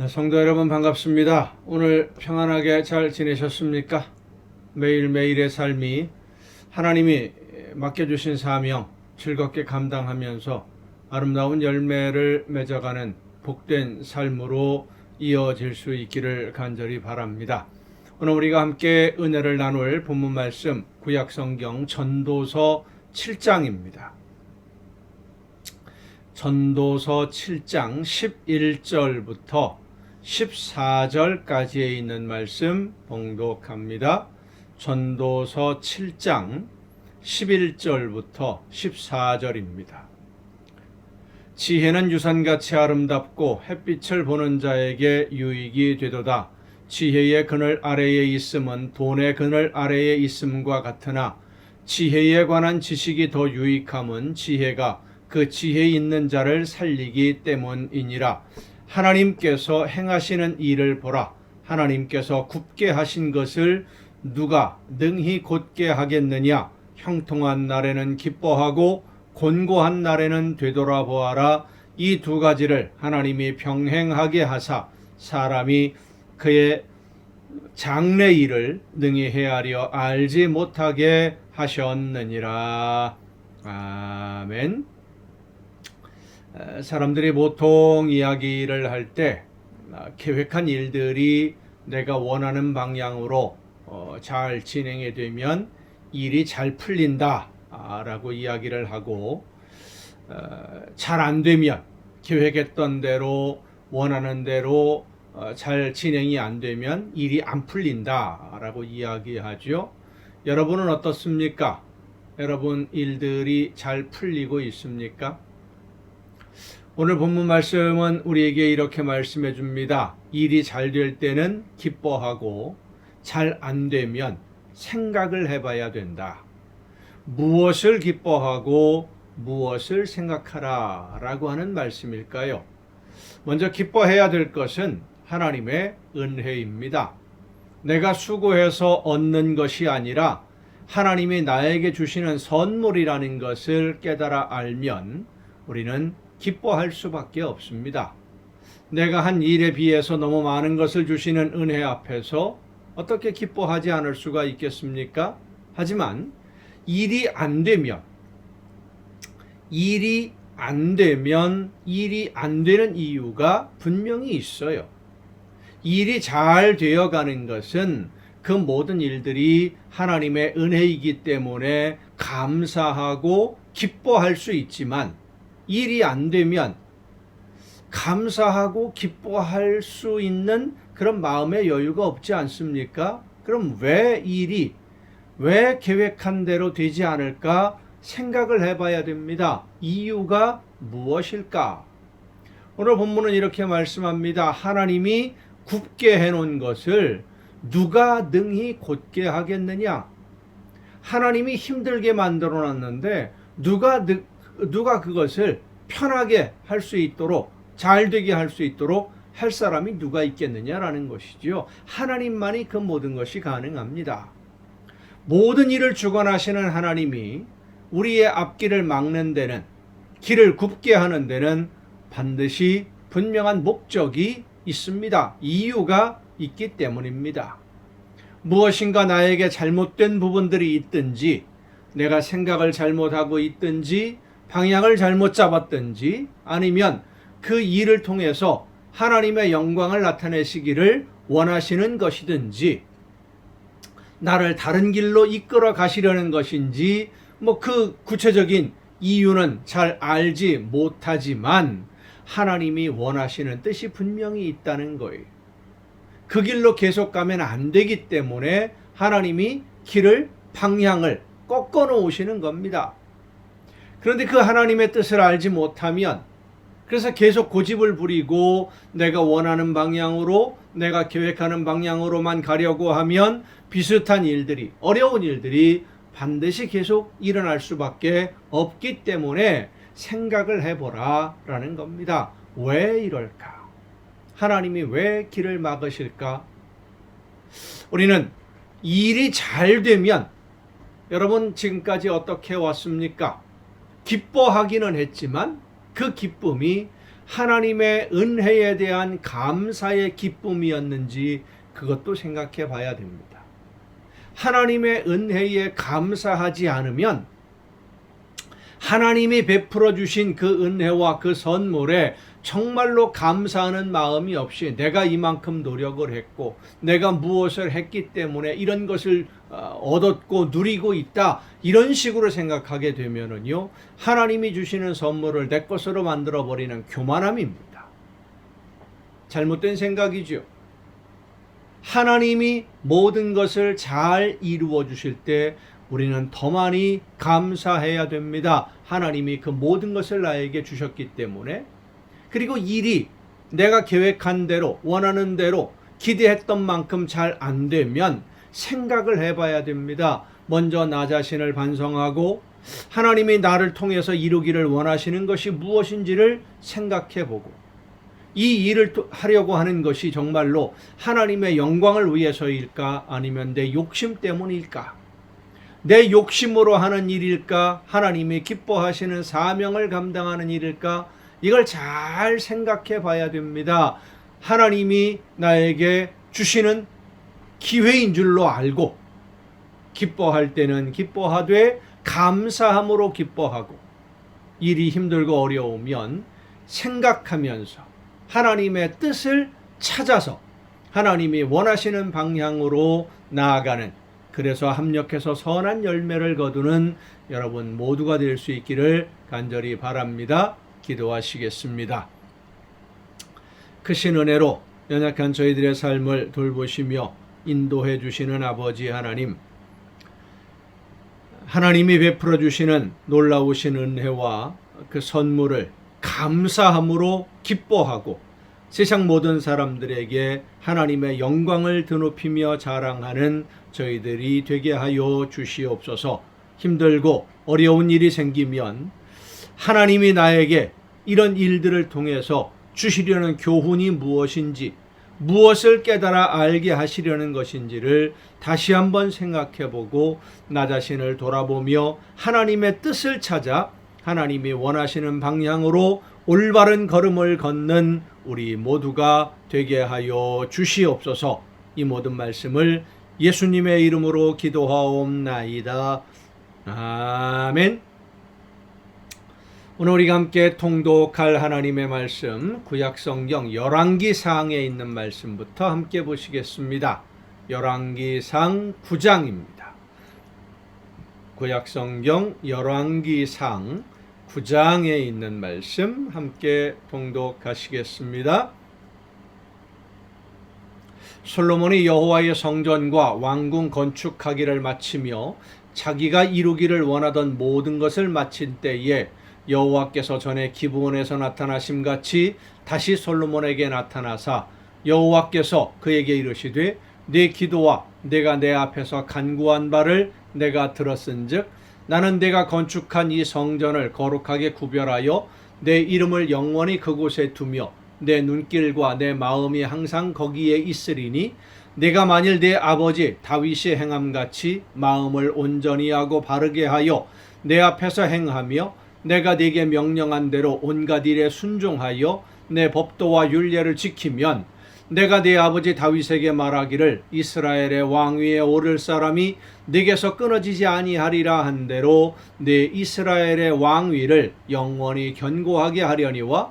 네, 성도 여러분 반갑습니다. 오늘 평안하게 잘 지내셨습니까? 매일매일의 삶이 하나님이 맡겨주신 사명 즐겁게 감당하면서 아름다운 열매를 맺어가는 복된 삶으로 이어질 수 있기를 간절히 바랍니다. 오늘 우리가 함께 은혜를 나눌 본문 말씀 구약성경 전도서 7장입니다. 전도서 7장 11절부터 14절까지에 있는 말씀 봉독합니다. 전도서 7장 11절부터 14절입니다. 지혜는 유산같이 아름답고 햇빛을 보는 자에게 유익이 되도다. 지혜의 그늘 아래에 있음은 돈의 그늘 아래에 있음과 같으나 지혜에 관한 지식이 더 유익함은 지혜가 그 지혜 있는 자를 살리기 때문이니라. 하나님께서 행하시는 일을 보라. 하나님께서 굽게 하신 것을 누가 능히 곧게 하겠느냐? 형통한 날에는 기뻐하고 곤고한 날에는 되돌아보아라. 이 두 가지를 하나님이 병행하게 하사 사람이 그의 장래 일을 능히 헤아려 알지 못하게 하셨느니라. 아멘. 에, 사람들이 보통 이야기를 할때 아, 계획한 일들이 내가 원하는 방향으로 어, 잘 진행이 되면 일이 잘 풀린다라고 이야기를 하고 어, 잘안 되면 계획했던 대로 원하는 대로 어, 잘 진행이 안 되면 일이 안 풀린다라고 이야기하죠. 여러분은 어떻습니까? 여러분 일들이 잘 풀리고 있습니까? 오늘 본문 말씀은 우리에게 이렇게 말씀해 줍니다. 일이 잘 될 때는 기뻐하고 잘 안 되면 생각을 해봐야 된다. 무엇을 기뻐하고 무엇을 생각하라 라고 하는 말씀일까요? 먼저 기뻐해야 될 것은 하나님의 은혜입니다. 내가 수고해서 얻는 것이 아니라 하나님이 나에게 주시는 선물이라는 것을 깨달아 알면 우리는 기뻐할 수밖에 없습니다. 내가 한 일에 비해서 너무 많은 것을 주시는 은혜 앞에서 어떻게 기뻐하지 않을 수가 있겠습니까? 하지만 일이 안 되면 일이 안 되면 일이 안 되는 이유가 분명히 있어요. 일이 잘 되어 가는 것은 그 모든 일들이 하나님의 은혜이기 때문에 감사하고 기뻐할 수 있지만 일이 안 되면 감사하고 기뻐할 수 있는 그런 마음의 여유가 없지 않습니까? 그럼 왜 일이 왜 계획한 대로 되지 않을까 생각을 해봐야 됩니다. 이유가 무엇일까? 오늘 본문은 이렇게 말씀합니다. 하나님이 굽게 해놓은 것을 누가 능히 곧게 하겠느냐? 하나님이 힘들게 만들어 놨는데 누가 누가 그것을 편하게 할 수 있도록 잘 되게 할 수 있도록 할 사람이 누가 있겠느냐라는 것이지요. 하나님만이 그 모든 것이 가능합니다. 모든 일을 주관하시는 하나님이 우리의 앞길을 막는 데는 길을 굽게 하는 데는 반드시 분명한 목적이 있습니다. 이유가 있기 때문입니다. 무엇인가 나에게 잘못된 부분들이 있든지 내가 생각을 잘못하고 있든지 방향을 잘못 잡았든지 아니면 그 일을 통해서 하나님의 영광을 나타내시기를 원하시는 것이든지 나를 다른 길로 이끌어 가시려는 것인지 뭐 그 구체적인 이유는 잘 알지 못하지만 하나님이 원하시는 뜻이 분명히 있다는 거예요. 그 길로 계속 가면 안 되기 때문에 하나님이 길을 방향을 꺾어 놓으시는 겁니다. 그런데 그 하나님의 뜻을 알지 못하면 그래서 계속 고집을 부리고 내가 원하는 방향으로 내가 계획하는 방향으로만 가려고 하면 비슷한 일들이 어려운 일들이 반드시 계속 일어날 수밖에 없기 때문에 생각을 해보라 라는 겁니다. 왜 이럴까? 하나님이 왜 길을 막으실까? 우리는 일이 잘 되면 여러분 지금까지 어떻게 왔습니까? 기뻐하기는 했지만 그 기쁨이 하나님의 은혜에 대한 감사의 기쁨이었는지 그것도 생각해 봐야 됩니다. 하나님의 은혜에 감사하지 않으면 하나님이 베풀어 주신 그 은혜와 그 선물에 정말로 감사하는 마음이 없이 내가 이만큼 노력을 했고 내가 무엇을 했기 때문에 이런 것을 어, 얻었고 누리고 있다 이런 식으로 생각하게 되면은요 하나님이 주시는 선물을 내 것으로 만들어 버리는 교만함입니다. 잘못된 생각이죠. 하나님이 모든 것을 잘 이루어 주실 때 우리는 더 많이 감사해야 됩니다. 하나님이 그 모든 것을 나에게 주셨기 때문에 그리고 일이 내가 계획한 대로 원하는 대로 기대했던 만큼 잘 안 되면 생각을 해봐야 됩니다. 먼저 나 자신을 반성하고 하나님이 나를 통해서 이루기를 원하시는 것이 무엇인지를 생각해 보고 이 일을 또 하려고 하는 것이 정말로 하나님의 영광을 위해서일까 아니면 내 욕심 때문일까? 내 욕심으로 하는 일일까? 하나님이 기뻐하시는 사명을 감당하는 일일까? 이걸 잘 생각해 봐야 됩니다. 하나님이 나에게 주시는 기회인 줄로 알고 기뻐할 때는 기뻐하되 감사함으로 기뻐하고 일이 힘들고 어려우면 생각하면서 하나님의 뜻을 찾아서 하나님이 원하시는 방향으로 나아가는 그래서 합력해서 선한 열매를 거두는 여러분 모두가 될 수 있기를 간절히 바랍니다. 기도하시겠습니다. 크신 은혜로 연약한 저희들의 삶을 돌보시며 인도해 주시는 아버지 하나님 하나님이 베풀어 주시는 놀라우신 은혜와 그 선물을 감사함으로 기뻐하고 세상 모든 사람들에게 하나님의 영광을 드높이며 자랑하는 저희들이 되게 하여 주시옵소서. 힘들고 어려운 일이 생기면 하나님이 나에게 이런 일들을 통해서 주시려는 교훈이 무엇인지 무엇을 깨달아 알게 하시려는 것인지를 다시 한번 생각해 보고 나 자신을 돌아보며 하나님의 뜻을 찾아 하나님이 원하시는 방향으로 올바른 걸음을 걷는 우리 모두가 되게 하여 주시옵소서 이 모든 말씀을 예수님의 이름으로 기도하옵나이다. 아멘. 오늘 우리가 함께 통독할 하나님의 말씀 구약성경 열왕기상에 있는 말씀부터 함께 보시겠습니다. 열왕기상 9장입니다. 구약성경 열왕기상 9장에 있는 말씀 함께 통독하시겠습니다. 솔로몬이 여호와의 성전과 왕궁 건축하기를 마치며 자기가 이루기를 원하던 모든 것을 마친 때에 여호와께서 전에 기브온에서 나타나심 같이 다시 솔로몬에게 나타나사 여호와께서 그에게 이르시되 내 기도와 내가 내 앞에서 간구한 바를 내가 들었은즉 나는 내가 건축한 이 성전을 거룩하게 구별하여 내 이름을 영원히 그곳에 두며 내 눈길과 내 마음이 항상 거기에 있으리니 내가 만일 내 아버지 다윗이 행함 같이 마음을 온전히 하고 바르게 하여 내 앞에서 행하며 내가 네게 명령한 대로 온갖 일에 순종하여 내 법도와 율례를 지키면 내가 네 아버지 다윗에게 말하기를 이스라엘의 왕위에 오를 사람이 네게서 끊어지지 아니하리라 한 대로 네 이스라엘의 왕위를 영원히 견고하게 하려니와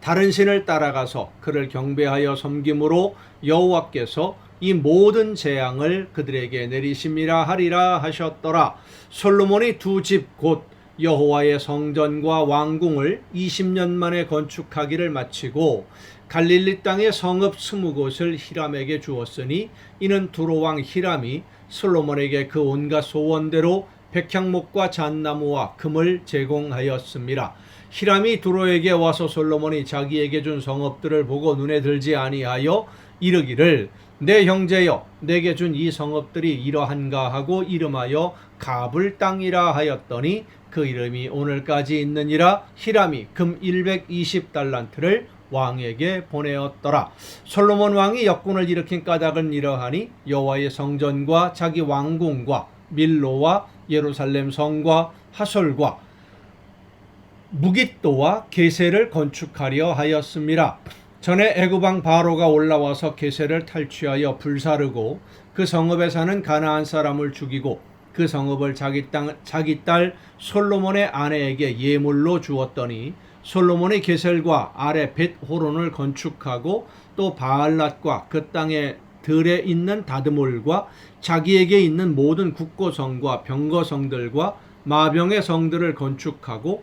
다른 신을 따라가서 그를 경배하여 섬김으로 여호와께서 이 모든 재앙을 그들에게 내리심이라 하리라 하셨더라. 솔로몬이 두 집 곧 여호와의 성전과 왕궁을 20년 만에 건축하기를 마치고 갈릴리 땅의 성읍 스무 곳을 히람에게 주었으니 이는 두로 왕 히람이 솔로몬에게 그 온갖 소원대로 백향목과 잣나무와 금을 제공하였습니다. 히람이 두로에게 와서 솔로몬이 자기에게 준 성읍들을 보고 눈에 들지 아니하여 이르기를 내 형제여 내게 준 이 성읍들이 이러한가 하고 이름하여 가불 땅이라 하였더니 그 이름이 오늘까지 있느니라 히람이 금 120달란트를 왕에게 보내었더라. 솔로몬 왕이 역군을 일으킨 까닭은 이러하니 여호와의 성전과 자기 왕궁과 밀로와 예루살렘 성과 하솔과 무깃도와 게세를 건축하려 하였습니다. 전에 애굽왕 바로가 올라와서 게세를 탈취하여 불사르고 그 성읍에 사는 가나안 사람을 죽이고 그 성읍을 자기 땅 자기 딸 솔로몬의 아내에게 예물로 주었더니 솔로몬이 게셀과 아래 벳 호론을 건축하고 또 바알랏과 그 땅에 들에 있는 다드몰과 자기에게 있는 모든 국고성과 병거성들과 마병의 성들을 건축하고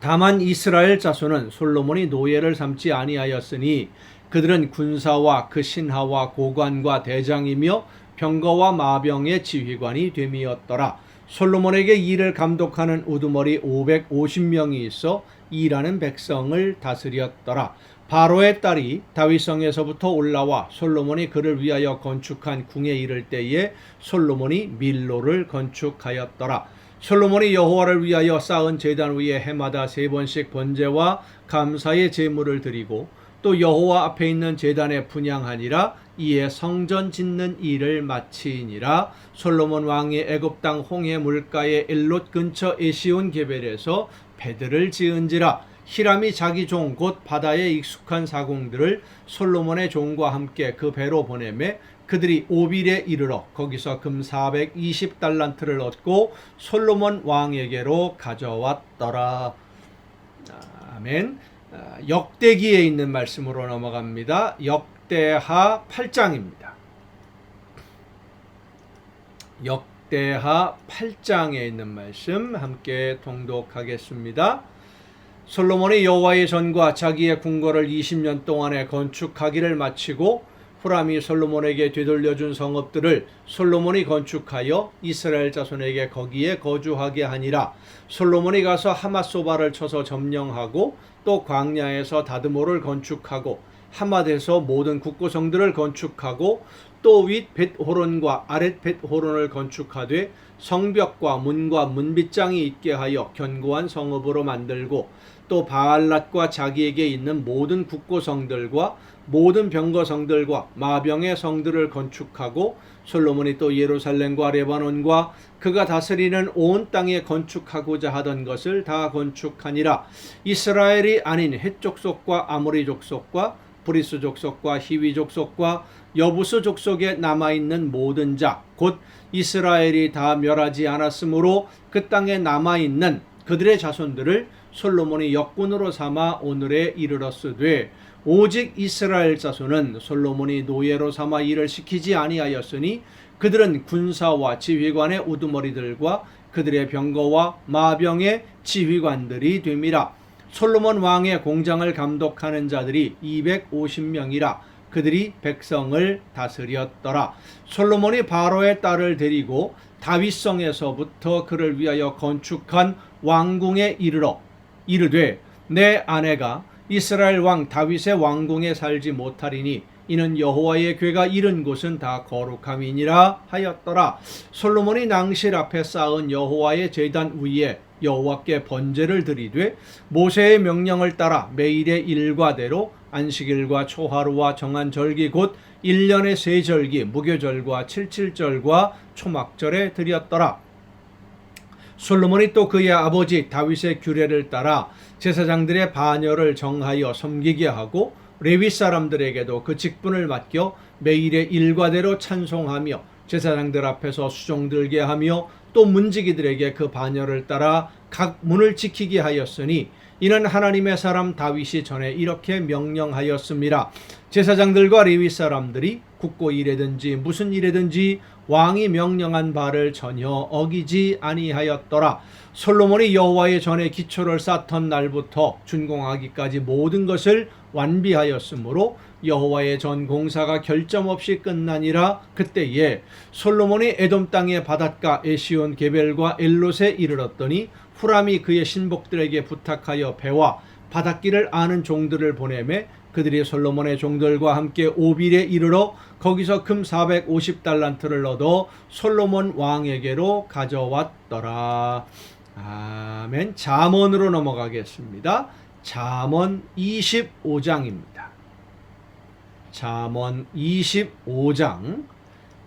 다만 이스라엘 자손은 솔로몬이 노예를 삼지 아니하였으니 그들은 군사와 그 신하와 고관과 대장이며 병거와 마병의 지휘관이 됨이었더라. 솔로몬에게 일을 감독하는 우두머리 550명이 있어 일하는 백성을 다스렸더라. 바로의 딸이 다윗성에서부터 올라와 솔로몬이 그를 위하여 건축한 궁에 이를 때에 솔로몬이 밀로를 건축하였더라. 솔로몬이 여호와를 위하여 쌓은 제단 위에 해마다 세 번씩 번제와 감사의 제물을 드리고 또 여호와 앞에 있는 제단에 분양하니라 이에 성전 짓는 일을 마치니라. 솔로몬 왕이 애굽 땅 홍해 물가의 엘롯 근처 에시온 게벨에서 배들을 지은지라. 히람이 자기 종 곧 바다에 익숙한 사공들을 솔로몬의 종과 함께 그 배로 보내매 그들이 오빌에 이르러 거기서 금 420달란트를 얻고 솔로몬 왕에게로 가져왔더라. 아멘. 아, 역대기에 있는 말씀으로 넘어갑니다. 역대하 8장입니다. 역대하 8장에 있는 말씀 함께 통독하겠습니다. 솔로몬이 여호와의 전과 자기의 궁궐을 20년 동안에 건축하기를 마치고 후람이 솔로몬에게 되돌려준 성읍들을 솔로몬이 건축하여 이스라엘 자손에게 거기에 거주하게 하니라. 솔로몬이 가서 하맛소바를 쳐서 점령하고 또 광야에서 다드모를 건축하고 하맛에서 모든 국고성들을 건축하고 또 윗 벳호론과 아랫 벳호론을 건축하되 성벽과 문과 문빗장이 있게 하여 견고한 성읍으로 만들고 또 바알랏과 자기에게 있는 모든 국고성들과 모든 병거 성들과 마병의 성들을 건축하고 솔로몬이 또 예루살렘과 레바논과 그가 다스리는 온 땅에 건축하고자 하던 것을 다 건축하니라. 이스라엘이 아닌 헷 족속과 아모리 족속과 브리스 족속과 히위 족속과 여부스 족속에 남아 있는 모든 자 곧 이스라엘이 다 멸하지 않았으므로 그 땅에 남아 있는 그들의 자손들을 솔로몬이 역군으로 삼아 오늘에 이르렀으되 오직 이스라엘 자손은 솔로몬이 노예로 삼아 일을 시키지 아니하였으니 그들은 군사와 지휘관의 우두머리들과 그들의 병거와 마병의 지휘관들이 됨이라. 솔로몬 왕의 공장을 감독하는 자들이 250명이라 그들이 백성을 다스렸더라. 솔로몬이 바로의 딸을 데리고 다윗성에서부터 그를 위하여 건축한 왕궁에 이르러 이르되 내 아내가 이스라엘 왕 다윗의 왕궁에 살지 못하리니 이는 여호와의 괴가 이른 곳은 다 거룩함이니라 하였더라. 솔로몬이 낭실 앞에 쌓은 여호와의 제단 위에 여호와께 번제를 드리되 모세의 명령을 따라 매일의 일과대로 안식일과 초하루와 정한 절기 곧 1년의 세 절기 무교절과 칠칠절과 초막절에 드렸더라. 솔로몬이 또 그의 아버지 다윗의 규례를 따라 제사장들의 반열을 정하여 섬기게 하고 레위 사람들에게도 그 직분을 맡겨 매일의 일과대로 찬송하며 제사장들 앞에서 수종 들게 하며 또 문지기들에게 그 반열을 따라 각 문을 지키게 하였으니 이는 하나님의 사람 다윗이 전에 이렇게 명령하였습니다. 제사장들과 레위 사람들이 국고 일에든지 무슨 일에든지 왕이 명령한 바를 전혀 어기지 아니하였더라. 솔로몬이 여호와의 전에 기초를 쌓던 날부터 준공하기까지 모든 것을 완비하였으므로 여호와의 전 공사가 결점 없이 끝나니라 그때에 솔로몬이 에돔 땅의 바닷가 에시온 게벨과 엘롯에 이르렀더니 후람이 그의 신복들에게 부탁하여 배와 바닷길을 아는 종들을 보내매 그들이 솔로몬의 종들과 함께 오빌에 이르러 거기서 금 450달란트를 얻어 솔로몬 왕에게로 가져왔더라. 아멘. 잠언으로 넘어가겠습니다. 잠언 25장입니다. 잠언 25장.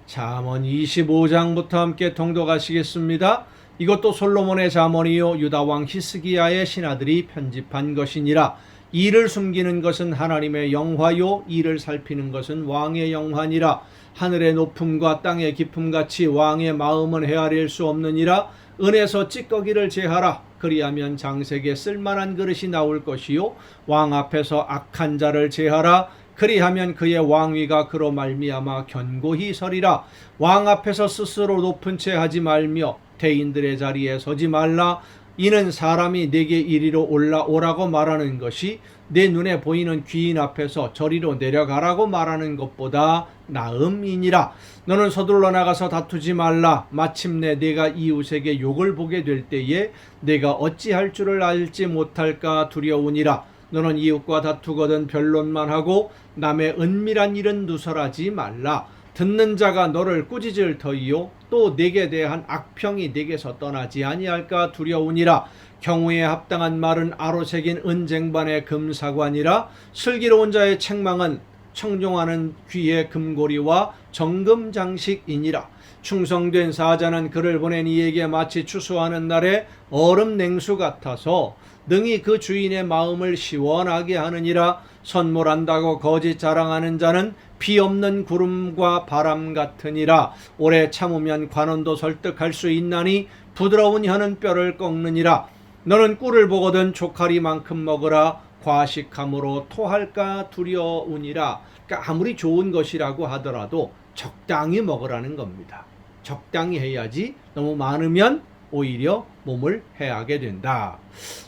잠언 25장부터 함께 통독하시겠습니다. 이것도 솔로몬의 잠언이요 유다 왕 히스기야의 신하들이 편집한 것이니라. 이를 숨기는 것은 하나님의 영화요 이를 살피는 것은 왕의 영화니라. 하늘의 높음과 땅의 깊음 같이 왕의 마음은 헤아릴 수 없느니라. 은에서 찌꺼기를 제하라. 그리하면 장색에 쓸만한 그릇이 나올 것이요 왕 앞에서 악한 자를 제하라. 그리하면 그의 왕위가 그로 말미암아 견고히 서리라. 왕 앞에서 스스로 높은 채 하지 말며 대인들의 자리에 서지 말라. 이는 사람이 내게 이리로 올라오라고 말하는 것이 내 눈에 보이는 귀인 앞에서 저리로 내려가라고 말하는 것보다 나음이니라. 너는 서둘러 나가서 다투지 말라. 마침내 내가 이웃에게 욕을 보게 될 때에 내가 어찌할 줄을 알지 못할까 두려우니라. 너는 이웃과 다투거든 변론만 하고 남의 은밀한 일은 누설하지 말라. 듣는 자가 너를 꾸짖을 터이요 또 내게 대한 악평이 내게서 떠나지 아니할까 두려우니라. 경우에 합당한 말은 아로새긴 은쟁반의 금사관이라. 슬기로운 자의 책망은 청종하는 귀의 금고리와 정금 장식이니라. 충성된 사자는 그를 보낸 이에게 마치 추수하는 날에 얼음 냉수 같아서 능히 그 주인의 마음을 시원하게 하느니라. 선물한다고 거짓 자랑하는 자는 비 없는 구름과 바람 같으니라 오래 참으면 관원도 설득할 수 있나니 부드러운 혀는 뼈를 꺾느니라 너는 꿀을 보거든 조카리만큼 먹으라 과식함으로 토할까 두려우니라 그러니까 아무리 좋은 것이라고 하더라도 적당히 먹으라는 겁니다 적당히 해야지 너무 많으면 오히려 몸을 해하게 된다.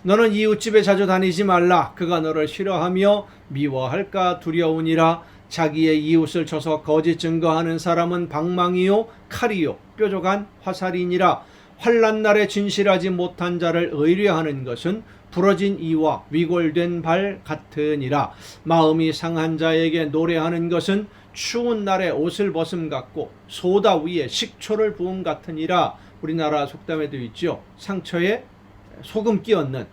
너는 이웃집에 자주 다니지 말라. 그가 너를 싫어하며 미워할까 두려우니라. 자기의 이웃을 쳐서 거짓 증거하는 사람은 방망이요 칼이요 뾰족한 화살이니라. 환란 날에 진실하지 못한 자를 의뢰하는 것은 부러진 이와 위골된 발 같으니라. 마음이 상한 자에게 노래하는 것은 추운 날에 옷을 벗음 같고 소다 위에 식초를 부음 같으니라. 우리나라 속담에도 있죠. 상처에 소금 끼얹는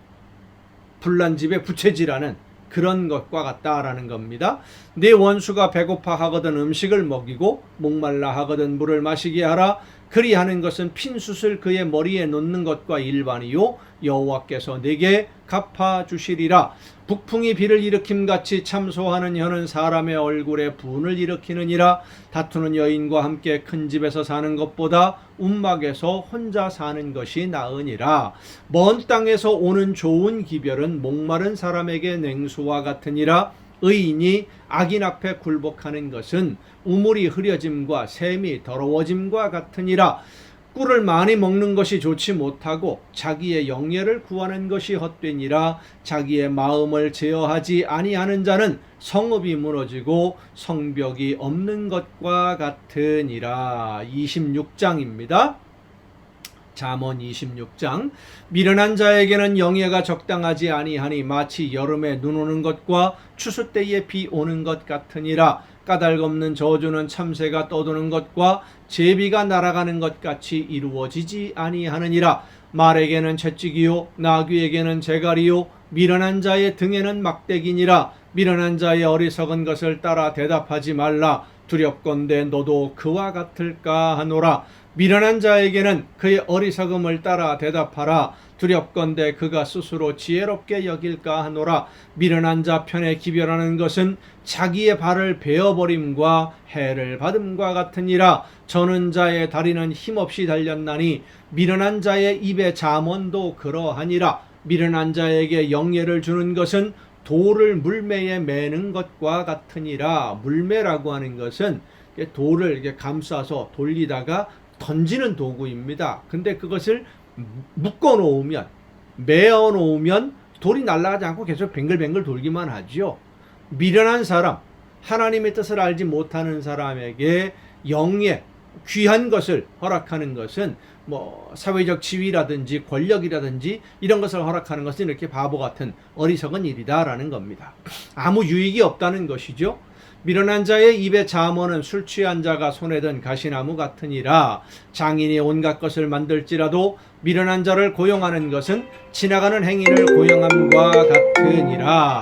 불난 집에 부채질하는 그런 것과 같다라는 겁니다. 내 원수가 배고파 하거든 음식을 먹이고 목말라 하거든 물을 마시게 하라. 그리하는 것은 핀숯을 그의 머리에 놓는 것과 일반이요 여호와께서 내게 갚아 주시리라. 북풍이 비를 일으킴 같이 참소하는 혀는 사람의 얼굴에 분을 일으키느니라. 다투는 여인과 함께 큰 집에서 사는 것보다 움막에서 혼자 사는 것이 나으니라. 먼 땅에서 오는 좋은 기별은 목마른 사람에게 냉수와 같으니라. 의인이 악인 앞에 굴복하는 것은 우물이 흐려짐과 샘이 더러워짐과 같으니라. 꿀을 많이 먹는 것이 좋지 못하고 자기의 영예를 구하는 것이 헛되니라. 자기의 마음을 제어하지 아니하는 자는 성읍이 무너지고 성벽이 없는 것과 같으니라. 26장입니다. 잠언 26장. 미련한 자에게는 영예가 적당하지 아니하니 마치 여름에 눈 오는 것과 추수 때에 비 오는 것 같으니라 까닭 없는 저주는 참새가 떠도는 것과 제비가 날아가는 것 같이 이루어지지 아니하느니라. 말에게는 채찍이요 나귀에게는 재갈이요 미련한 자의 등에는 막대기니라. 미련한 자의 어리석은 것을 따라 대답하지 말라. 두렵건대 너도 그와 같을까 하노라. 미련한 자에게는 그의 어리석음을 따라 대답하라 두렵건대 그가 스스로 지혜롭게 여길까 하노라. 미련한 자 편에 기별하는 것은 자기의 발을 베어버림과 해를 받음과 같으니라. 저는 자의 다리는 힘없이 달렸나니 미련한 자의 입에 잠언도 그러하니라. 미련한 자에게 영예를 주는 것은 돌을 물매에 매는 것과 같으니라. 물매라고 하는 것은 돌을 감싸서 돌리다가 던지는 도구입니다. 근데 그것을 묶어 놓으면 매어 놓으면 돌이 날아가지 않고 계속 뱅글뱅글 돌기만 하지요. 미련한 사람, 하나님의 뜻을 알지 못하는 사람에게 영예 귀한 것을 허락하는 것은 뭐 사회적 지위라든지 권력이라든지 이런 것을 허락하는 것은 이렇게 바보 같은 어리석은 일이다라는 겁니다. 아무 유익이 없다는 것이죠. 미련한 자의 입에 잠언은 술 취한 자가 손에 든 가시나무 같으니라 장인이 온갖 것을 만들지라도 미련한 자를 고용하는 것은 지나가는 행인을 고용함과 같으니라.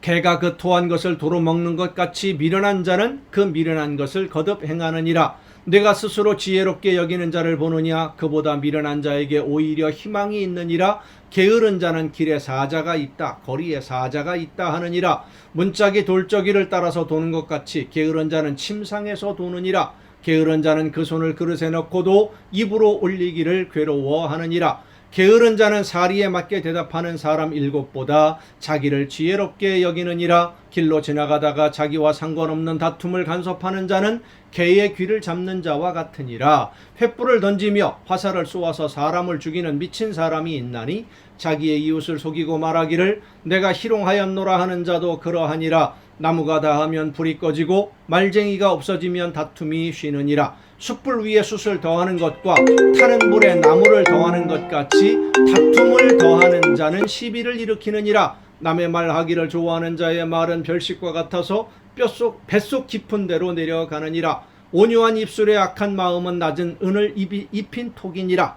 개가 그 토한 것을 도로 먹는 것 같이 미련한 자는 그 미련한 것을 거듭 행하느니라. 내가 스스로 지혜롭게 여기는 자를 보느냐? 그보다 미련한 자에게 오히려 희망이 있느니라. 게으른 자는 길에 사자가 있다 거리에 사자가 있다 하느니라. 문짝이 돌적이를 따라서 도는 것 같이 게으른 자는 침상에서 도느니라 게으른 자는 그 손을 그릇에 넣고도 입으로 올리기를 괴로워하느니라. 게으른 자는 사리에 맞게 대답하는 사람 일곱보다 자기를 지혜롭게 여기느니라. 길로 지나가다가 자기와 상관없는 다툼을 간섭하는 자는 개의 귀를 잡는 자와 같으니라. 횃불을 던지며 화살을 쏘아서 사람을 죽이는 미친 사람이 있나니 자기의 이웃을 속이고 말하기를 내가 희롱하였노라 하는 자도 그러하니라. 나무가 다하면 불이 꺼지고 말쟁이가 없어지면 다툼이 쉬느니라. 숯불 위에 숯을 더하는 것과 타는 불에 나무를 더하는 것 같이 다툼을 더하는 자는 시비를 일으키느니라. 남의 말 하기를 좋아하는 자의 말은 별식과 같아서 뼛속 뱃속 깊은 데로 내려가느니라. 온유한 입술에 악한 마음은 낮은 은을 입이, 입힌 톡이니라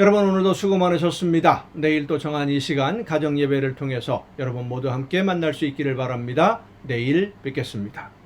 여러분 오늘도 수고 많으셨습니다. 내일 또 정한 이 시간 가정 예배를 통해서 여러분 모두 함께 만날 수 있기를 바랍니다. 내일 뵙겠습니다.